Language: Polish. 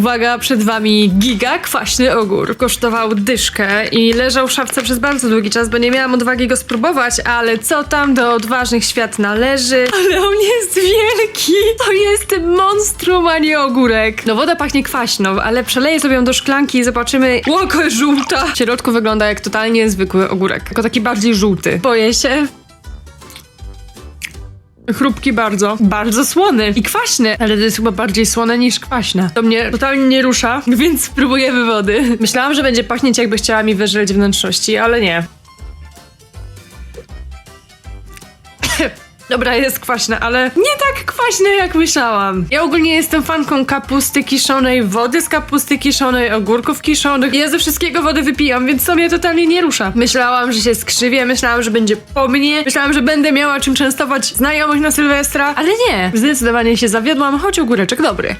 Uwaga, przed wami giga kwaśny ogór. Kosztował dyszkę i leżał w szafce przez bardzo długi czas, bo nie miałam odwagi go spróbować, ale co tam do odważnych świat należy. Ale on jest wielki! To jest monstrum, a nie ogórek. No woda pachnie kwaśną, ale przeleję sobie ją do szklanki i zobaczymy. Jest żółta! W środku wygląda jak totalnie zwykły ogórek, tylko taki bardziej żółty. Boję się. Chrupki bardzo. Bardzo słony i kwaśny, ale to jest chyba bardziej słone niż kwaśne. To mnie totalnie nie rusza, więc spróbujemy wody. Myślałam, że będzie pachnieć jakby chciała mi wyżreć wnętrzności, ale nie. Dobra, jest kwaśne, ale nie tak kwaśne jak myślałam. Ja ogólnie jestem fanką kapusty kiszonej, wody z kapusty kiszonej, ogórków kiszonych. Ja ze wszystkiego wody wypijam, więc to mnie totalnie nie rusza. Myślałam, że się skrzywię, myślałam, że będzie po mnie, myślałam, że będę miała czym częstować znajomych na Sylwestra, ale nie. Zdecydowanie się zawiodłam, choć ogóreczek dobry.